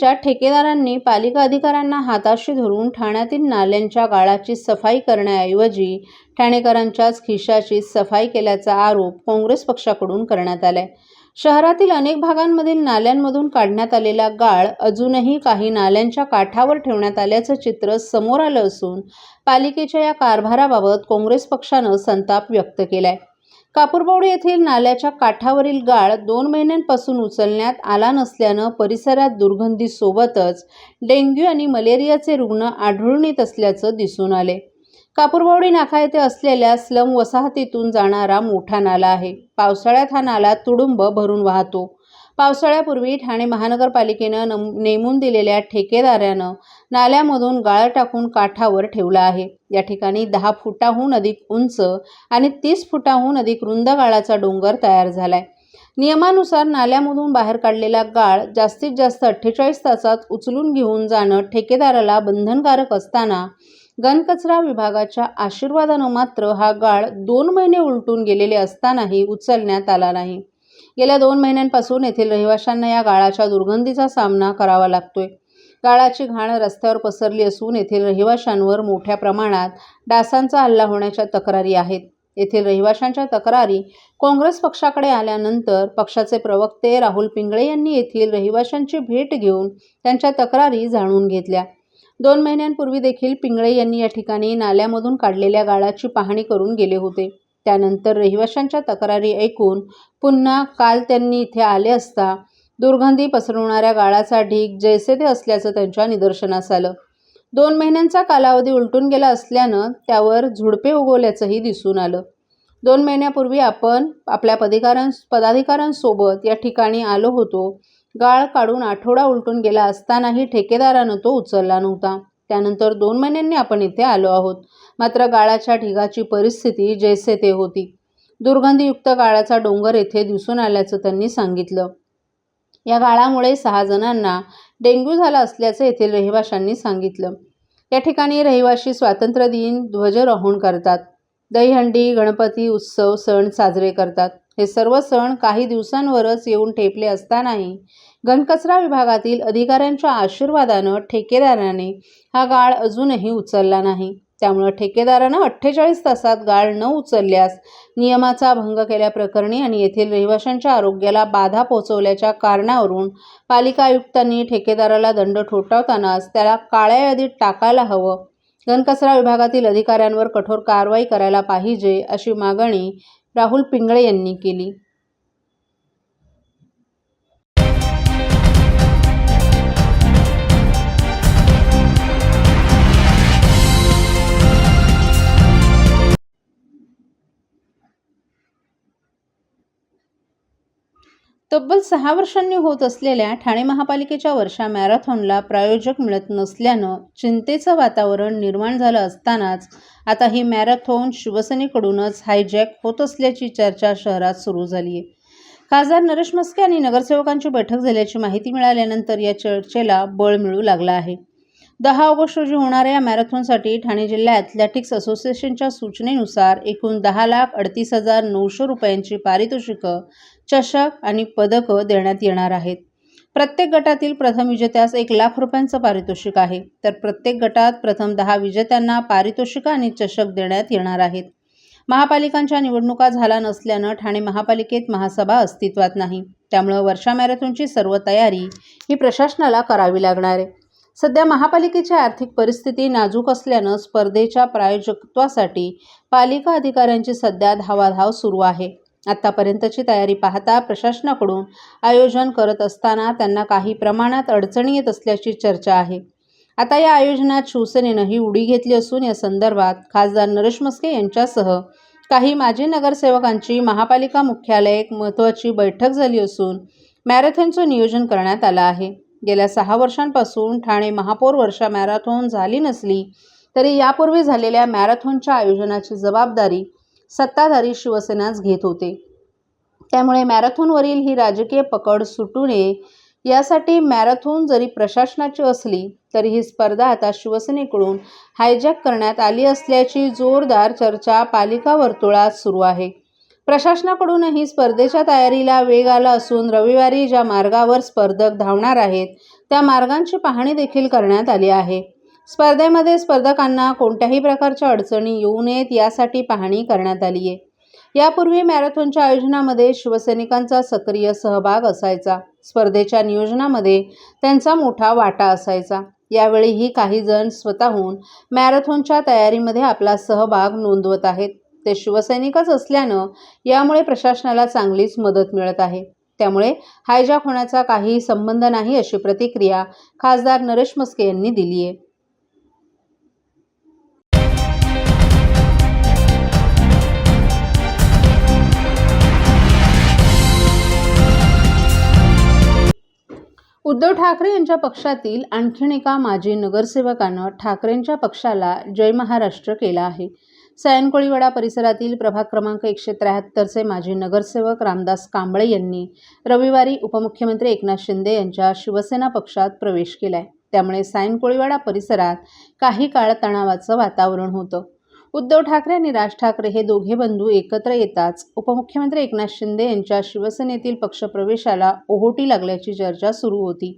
पालिकेच्या ठेकेदारांनी पालिका अधिकाऱ्यांना हाताशी धरून ठाण्यातील नाल्यांच्या गाळाची सफाई करण्याऐवजी ठाणेकरांच्याच खिशाची सफाई केल्याचा आरोप काँग्रेस पक्षाकडून करण्यात आलाय. शहरातील अनेक भागांमधील नाल्यांमधून काढण्यात आलेला गाळ अजूनही काही नाल्यांच्या काठावर ठेवण्यात आल्याचं चित्र समोर आलं असून पालिकेच्या या कारभाराबाबत काँग्रेस पक्षानं संताप व्यक्त केलाय. कापूरबावडी येथील नाल्याच्या काठावरील गाळ दोन महिन्यांपासून उचलण्यात आला नसल्यानं परिसरात दुर्गंधीसोबतच डेंग्यू आणि मलेरियाचे रुग्ण आढळून येत असल्याचं दिसून आले. कापूरबावडी नाका येथे असलेल्या स्लम वसाहतीतून जाणारा मोठा नाला आहे. पावसाळ्यात हा नाला तुडुंब भरून वाहतो. पावसाळ्यापूर्वी ठाणे महानगरपालिकेनं नम नेमून दिलेल्या ठेकेदारानं नाल्यामधून गाळ टाकून काठावर ठेवला आहे. या ठिकाणी दहा फुटाहून अधिक उंच आणि तीस फुटाहून अधिक रुंद गाळाचा डोंगर तयार झालाय. नियमानुसार नाल्यामधून बाहेर काढलेला गाळ जास्तीत जास्त अठ्ठेचाळीस तासात उचलून घेऊन जाणं ठेकेदाराला बंधनकारक असताना घनकचरा विभागाच्या आशीर्वादानं मात्र हा गाळ दोन महिने उलटून गेलेले असतानाही उचलण्यात आला नाही. गेल्या दोन महिन्यांपासून येथील रहिवाशांना या गाळाच्या दुर्गंधीचा सामना करावा लागतोय. गाळाची घाण रस्त्यावर पसरली असून येथील रहिवाशांवर मोठ्या प्रमाणात डासांचा हल्ला होण्याच्या तक्रारी आहेत. येथील रहिवाशांच्या तक्रारी काँग्रेस पक्षाकडे आल्यानंतर पक्षाचे प्रवक्ते राहुल पिंगळे यांनी येथील रहिवाशांची भेट घेऊन त्यांच्या तक्रारी जाणून घेतल्या. दोन महिन्यांपूर्वी देखील पिंगळे यांनी या ठिकाणी नाल्यामधून काढलेल्या गाळाची पाहणी करून गेले होते. त्यानंतर रहिवाशांच्या तक्रारी ऐकून पुन्हा काल त्यांनी इथे आले असता दुर्गंधी पसरवणाऱ्या गाळाचा ढीग जैसे ते असल्याचं त्यांच्या निदर्शनास आलं. दोन महिन्यांचा कालावधी उलटून गेला असल्यानं त्यावर झुडपे उगवल्याचंही दिसून आलं. दोन महिन्यापूर्वी आपण आपल्या पदिकारां पदाधिकाऱ्यांसोबत या ठिकाणी आलो होतो. गाळ काढून आठवडा उलटून गेला असतानाही ठेकेदारानं तो उचलला नव्हता. त्यानंतर दोन महिन्यांनी आपण इथे आलो आहोत. मात्र गाळाच्या ढिगाची परिस्थिती जैसे ते होती. दुर्गंधीयुक्त गाळाचा डोंगर येथे दिसून आल्याचं त्यांनी सांगितलं. या गाळामुळे सहा जणांना डेंग्यू झाला असल्याचं येथील रहिवाशांनी सांगितलं. या ठिकाणी रहिवाशी स्वातंत्र्य दिन ध्वजरोहण करतात. दहीहंडी गणपती उत्सव सण साजरे करतात. हे सर्व सण काही दिवसांवरच येऊन ठेपले असतानाही घनकचरा विभागातील अधिकाऱ्यांच्या आशीर्वादानं ठेकेदाराने हा गाळ अजूनही उचलला नाही. त्यामुळं ठेकेदारानं अठ्ठेचाळीस तासात गाळ न उचलल्यास नियमाचा भंग केल्याप्रकरणी आणि येथील रहिवाशांच्या आरोग्याला बाधा पोहोचवल्याच्या कारणावरून पालिका आयुक्तांनी ठेकेदाराला दंड ठोठावतानाच त्याला काळ्या यादीत टाकायला हवं. घनकचरा विभागातील अधिकाऱ्यांवर कठोर कारवाई करायला पाहिजे अशी मागणी राहुल पिंगळे यांनी केली. तब्बल सहा वर्षांनी होत असलेल्या ठाणे महापालिकेच्या वर्षा मॅरेथॉनला प्रायोजक मिळत नसल्यानं चिंतेचं वातावरण निर्माण झालं असतानाच आता ही मॅरेथॉन शिवसेनेकडूनच हायजॅक होत असल्याची चर्चा शहरात सुरू झाली आहे खासदार नरेश मस्के आणि नगरसेवकांची बैठक झाल्याची माहिती मिळाल्यानंतर या चर्चेला बळ मिळू लागला आहे. दहा ऑगस्ट रोजी होणाऱ्या या मॅरेथॉनसाठी ठाणे जिल्हा ॲथलेटिक्स असोसिएशनच्या सूचनेनुसार एकूण दहा लाख अडतीस हजार नऊशे रुपयांची पारितोषिकं चषक आणि पदकं देण्यात येणार आहेत. प्रत्येक गटातील प्रथम विजेत्यास एक लाख रुपयांचं पारितोषिक आहे. तर प्रत्येक गटात प्रथम दहा विजेत्यांना पारितोषिकं आणि चषक देण्यात येणार आहेत. महापालिकांच्या निवडणुका झाला नसल्यानं ठाणे महापालिकेत महासभा अस्तित्वात नाही. त्यामुळं वर्षा मॅरेथॉनची सर्व तयारी ही प्रशासनाला करावी लागणार आहे. सध्या महापालिकेची आर्थिक परिस्थिती नाजूक असल्यानं स्पर्धेच्या प्रायोजकत्वासाठी पालिका अधिकाऱ्यांची सध्या धावाधाव सुरू आहे. आत्तापर्यंतची तयारी पाहता प्रशासनाकडून आयोजन करत असताना त्यांना काही प्रमाणात अडचणी येत असल्याची चर्चा आहे. आता या आयोजनात शिवसेनेनं ही उडी घेतली असून या संदर्भात खासदार नरेश मस्के यांच्यासह काही माजी नगरसेवकांची महापालिका मुख्यालय एक महत्त्वाची बैठक झाली असून मॅरेथॉनचं नियोजन करण्यात आलं आहे. गेल्या सहा वर्षांपासून ठाणे महापौर वर्षा मॅरेथॉन झाली नसली तरी यापूर्वी झालेल्या मॅरेथॉनच्या आयोजनाची जबाबदारी सत्ताधारी शिवसेनाच घेत होते. त्यामुळे मॅरेथॉनवरील ही राजकीय पकड सुटू नये यासाठी मॅरेथॉन जरी प्रशासनाची असली तरी ही स्पर्धा आता शिवसेनेकडून हायजॅक करण्यात आली असल्याची जोरदार चर्चा पालिका वर्तुळात सुरू आहे. प्रशासनाकडूनही स्पर्धेच्या तयारीला वेग आला असून रविवारी ज्या मार्गावर स्पर्धक धावणार आहेत त्या मार्गांची पाहणी देखील करण्यात आली आहे. स्पर्धेमध्ये स्पर्धकांना कोणत्याही प्रकारच्या अडचणी येऊ नयेत यासाठी पाहणी करण्यात आली आहे. यापूर्वी मॅरेथॉनच्या आयोजनामध्ये शिवसैनिकांचा सक्रिय सहभाग असायचा. स्पर्धेच्या नियोजनामध्ये त्यांचा मोठा वाटा असायचा. यावेळीही काही जण स्वतःहून मॅरेथॉनच्या तयारीमध्ये आपला सहभाग नोंदवत आहेत. ते शिवसैनिकच असल्यानं यामुळे प्रशासनाला चांगलीच मदत मिळत आहे. त्यामुळे हायजॅक होण्याचा काही संबंध नाही अशी प्रतिक्रिया खासदार नरेश मस्के यांनी दिली आहे. उद्धव ठाकरे यांच्या पक्षातील आणखीन एका माजी नगरसेवकानं ठाकरेंच्या पक्षाला जय महाराष्ट्र केला आहे. सायनकोळीवाडा परिसरातील प्रभाग क्रमांक एकशे त्र्याहत्तरचे माजी नगरसेवक रामदास कांबळे यांनी रविवारी उपमुख्यमंत्री एकनाथ शिंदे यांच्या शिवसेना पक्षात प्रवेश केलाय. त्यामुळे सायन कोळीवाडा परिसरात काही काळ तणावाचं वातावरण होतं. उद्धव ठाकरे आणि राज ठाकरे हे दोघे बंधू एकत्र येताच उपमुख्यमंत्री एकनाथ शिंदे यांच्या शिवसेनेतील पक्षप्रवेशाला ओहोटी लागल्याची चर्चा सुरू होती.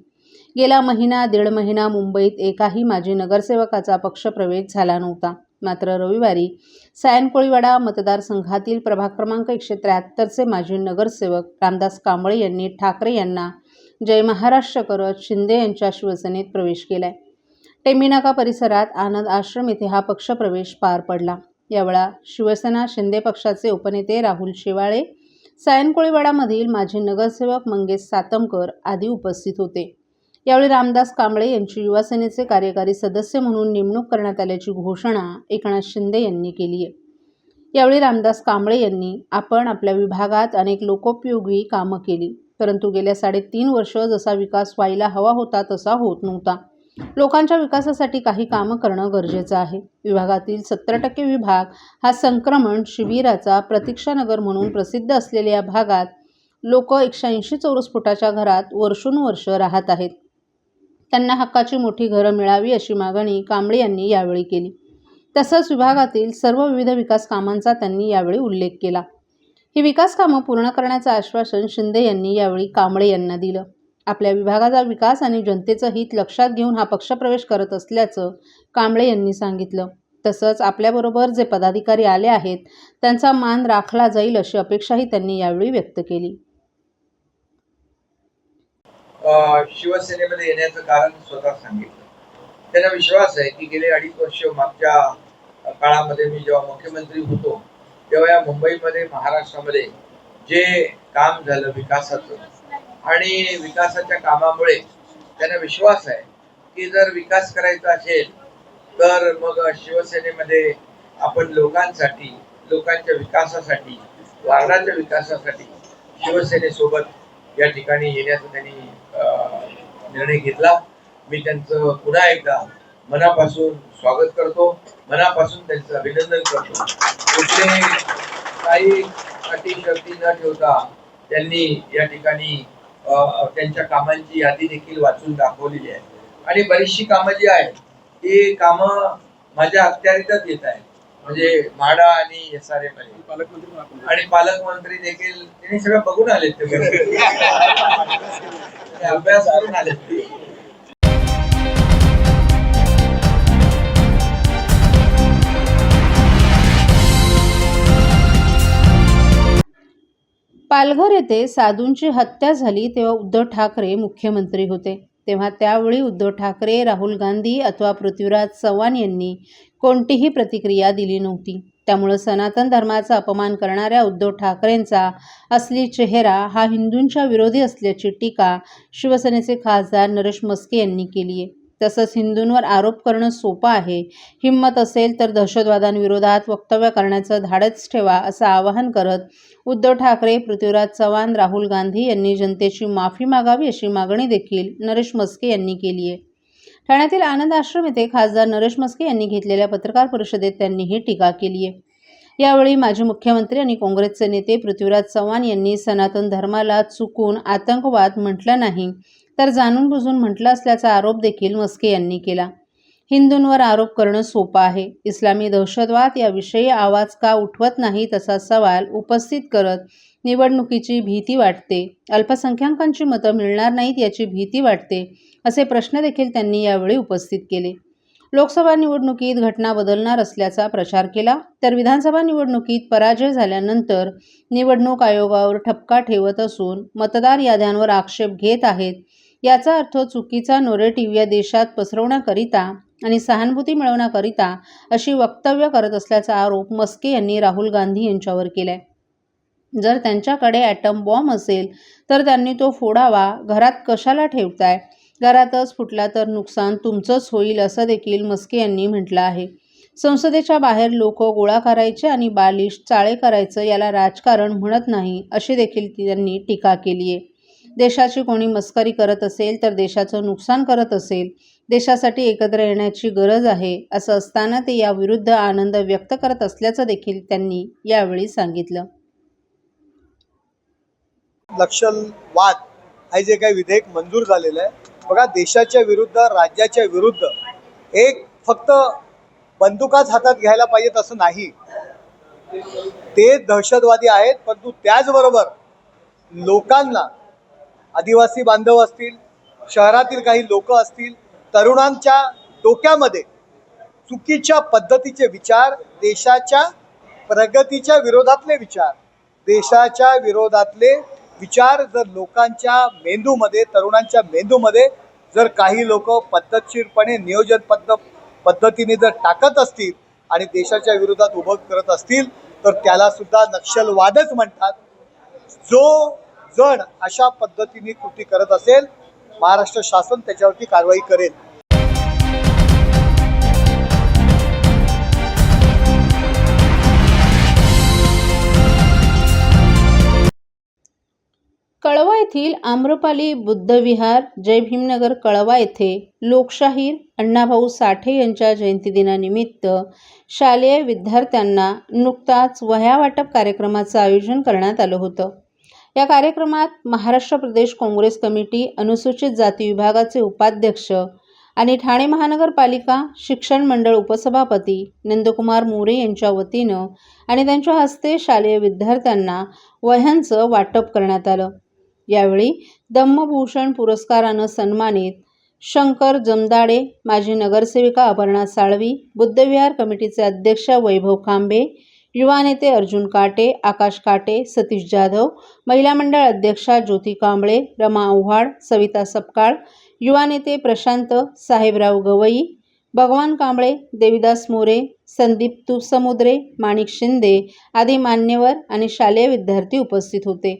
गेला महिना दीड महिना मुंबईत एकाही माजी नगरसेवकाचा पक्षप्रवेश झाला नव्हता. मात्र रविवारी सायन कोळीवाडा मतदारसंघातील प्रभाग क्रमांक एकशे त्र्याहत्तरचे माजी नगरसेवक रामदास कांबळे यांनी ठाकरे यांना जय महाराष्ट्र करत शिंदे यांच्या शिवसेनेत प्रवेश केलाय. टेमिनाका परिसरात आनंद आश्रम येथे हा पक्षप्रवेश पार पडला. यावेळा शिवसेना शिंदे पक्षाचे उपनेते राहुल शेवाळे सायन कोळीवाडामधील माजी नगरसेवक मंगेश सातमकर आदी उपस्थित होते. यावेळी रामदास कांबळे यांची युवासेनेचे कार्यकारी सदस्य म्हणून नेमणूक करण्यात आल्याची घोषणा एकनाथ शिंदे यांनी केली आहे. यावेळी रामदास कांबळे यांनी आपण आपल्या विभागात अनेक लोकोपयोगी कामं केली परंतु गेल्या साडेतीन वर्ष जसा विकास व्हायला हवा होता तसा होत नव्हता. लोकांच्या विकासासाठी काही कामं करणं गरजेचं आहे. विभागातील सत्तर टक्के विभाग हा संक्रमण शिबिराचा प्रतीक्षानगर म्हणून प्रसिद्ध असलेल्या या भागात लोक एकशे ऐंशी चौरस फुटाच्या घरात वर्षोनुवर्ष राहत आहेत. त्यांना हक्काची मोठी घरं मिळावी अशी मागणी कांबळे यांनी यावेळी केली. तसंच विभागातील सर्व विविध विकास कामांचा त्यांनी यावेळी उल्लेख केला. ही विकास कामं पूर्ण करण्याचं आश्वासन शिंदे यांनी यावेळी कांबळे यांना दिलं. आपल्या विभागाचा विकास आणि जनतेचं हित लक्षात घेऊन हा पक्षप्रवेश करत असल्याचं कांबळे यांनी सांगितलं. तसंच आपल्याबरोबर जे पदाधिकारी आले आहेत त्यांचा मान राखला जाईल अशी अपेक्षाही त्यांनी यावेळी व्यक्त केली. शिवसेनेमध्ये येण्याचं कारण स्वतः सांगितलं. त्यांना विश्वास आहे की गेले अडीच वर्ष मागच्या काळामध्ये मी जेव्हा मुख्यमंत्री होतो तेव्हा या मुंबईमध्ये महाराष्ट्रामध्ये जे काम झालं विकासाचं आणि विकासाच्या कामामुळे त्यांना विश्वास आहे की जर विकास करायचा असेल तर मग शिवसेनेमध्ये आपण लोकांसाठी लोकांच्या विकासासाठी वार्डाच्या विकासासाठी शिवसेनेसोबत या ठिकाणी येण्याचा त्यांनी अं, निर्णय घेतला. मी त्यांचं पुन्हा एकदा मनापासून स्वागत करतो. मनापासून त्यांचं अभिनंदन करतो. कुठले काही अटी शक्ती न ठेवता त्यांनी या ठिकाणी अं, त्यांच्या कामांची यादी देखील वाचून दाखवलेली आहे. आणि बरीचशी कामं जी आहेत ती कामं माझ्या अखत्यारीतच येत आहेत. म्हणजे म्हाडा आणि एस आर एम आणि पालकमंत्री देखील त्यांनी सगळं बघून आलेत ते अभ्यास करून आलेत पालघर येथे साधूंची हत्या झाली तेव्हा उद्धव ठाकरे मुख्यमंत्री होते. तेव्हा त्यावेळी उद्धव ठाकरे राहुल गांधी अथवा पृथ्वीराज चव्हाण यांनी कोणतीही प्रतिक्रिया दिली नव्हती. त्यामुळं सनातन धर्माचा अपमान करणाऱ्या उद्धव ठाकरेंचा असली चेहरा हा हिंदूंच्या विरोधी असल्याची टीका शिवसेनेचे खासदार नरेश मस्के यांनी केली आहे तसंच हिंदूंवर आरोप करणं सोपं आहे. हिंमत असेल तर दहशतवादांविरोधात वक्तव्य करण्याचं धाडच ठेवा असं आवाहन करत उद्धव ठाकरे पृथ्वीराज चव्हाण राहुल गांधी यांनी जनतेची माफी मागावी अशी मागणी देखील नरेश मस्के यांनी केली आहे. ठाण्यातील आनंद आश्रम येथे खासदार नरेश मस्के यांनी घेतलेल्या पत्रकार परिषदेत त्यांनी ही टीका केली आहे. यावेळी माजी मुख्यमंत्री आणि काँग्रेसचे नेते पृथ्वीराज चव्हाण यांनी सनातन धर्माला चुकून आतंकवाद म्हटलं नाही तर जाणून बुजून म्हटलं असल्याचा आरोप देखील मस्के यांनी केला. हिंदूंवर आरोप करणं सोपं आहे. इस्लामी दहशतवाद याविषयी आवाज का उठवत नाही तसा सवाल उपस्थित करत निवडणुकीची भीती वाटते. अल्पसंख्याकांची मतं मिळणार नाहीत याची भीती वाटते असे प्रश्न देखील त्यांनी यावेळी उपस्थित केले. लोकसभा निवडणुकीत घटना बदलणार असल्याचा प्रचार केला तर विधानसभा निवडणुकीत पराजय झाल्यानंतर निवडणूक आयोगावर ठपका ठेवत असून मतदार याद्यांवर आक्षेप घेत आहेत याचा अर्थ चुकीचा नोरेटिव्ह या देशात पसरवण्याकरिता आणि सहानुभूती मिळवण्याकरिता अशी वक्तव्य करत असल्याचा आरोप मस्के यांनी राहुल गांधी यांच्यावर केलाय. जर त्यांच्याकडे ॲटम बॉम्ब असेल तर त्यांनी तो फोडावा घरात कशाला ठेवताय? घरातच फुटला तर नुकसान तुमचंच होईल असं देखील मस्के यांनी म्हटलं आहे. संसदेच्या बाहेर लोक गोळा करायचे आणि बालिश चाळे करायचं याला राजकारण म्हणत नाही अशी देखील त्यांनी टीका केली आहे देशाची कोणी मस्करी करत असेल तर देशाचं नुकसान करत असेल देशासाठी एकत्र येण्याची गरज आहे असं असताना ते याविरुद्ध आनंद व्यक्त करत असल्याचं देखील त्यांनी यावेळी सांगितलं. नक्षलवाद हे जे काही विधेयक मंजूर झालेलं आहे बघा देशाच्या विरुद्ध राज्याच्या विरुद्ध एक फक्त बंदुकाच हातात घ्यायला पाहिजेत असं नाही. ते दहशतवादी आहेत परंतु त्याचबरोबर लोकांना आदिवासी बांधव असतील शहरातील काही लोक असतील तरुणांच्या डोक्यामध्ये चुकीच्या पद्धतीचे विचार देशाच्या प्रगतीच्या विरोधातले विचार. देशाच्या विरोधातले विचार जर लोकांच्या मेंदूमध्ये तरुणांच्या मेंदूमध्ये जर काही लोक पद्धतशीरपणे नियोजन पद्ध पद्धतीने जर टाकत असतील आणि देशाच्या विरोधात उभं करत असतील तर त्याला सुद्धा नक्षलवादच म्हणतात. जो जण अशा पद्धतीने कृती करत असेल महाराष्ट्र शासन त्याच्यावरती कारवाई करेल. कळवा येथील आम्रपाली बुद्धविहार जय भीमनगर कळवा येथे लोकशाहीर अण्णाभाऊ साठे यांच्या जयंतीदिनानिमित्त शालेय विद्यार्थ्यांना नुकताच वह्या वाटप कार्यक्रमाचं आयोजन करण्यात आलं होतं. या कार्यक्रमात महाराष्ट्र प्रदेश काँग्रेस कमिटी अनुसूचित जाती विभागाचे उपाध्यक्ष आणि ठाणे महानगरपालिका शिक्षण मंडळ उपसभापती नंदकुमार मोरे यांच्या वतीनं आणि त्यांच्या हस्ते शालेय विद्यार्थ्यांना वह्यांचं वाटप करण्यात आलं. यावेळी दम्मभूषण पुरस्कारानं सन्मानित शंकर जमदाडे माजी नगरसेविका अपर्णा साळवी बुद्धविहार कमिटीचे अध्यक्ष वैभव कांबे युवा नेते अर्जुन काटे आकाश काटे सतीश जाधव महिला मंडळ अध्यक्षा ज्योती कांबळे रमा आव्हाड सविता सपकाळ युवा नेते प्रशांत साहेबराव गवई भगवान कांबळे देविदास मोरे संदीप तुसमुद्रे माणिक शिंदे आदी मान्यवर आणि शालेय विद्यार्थी उपस्थित होते.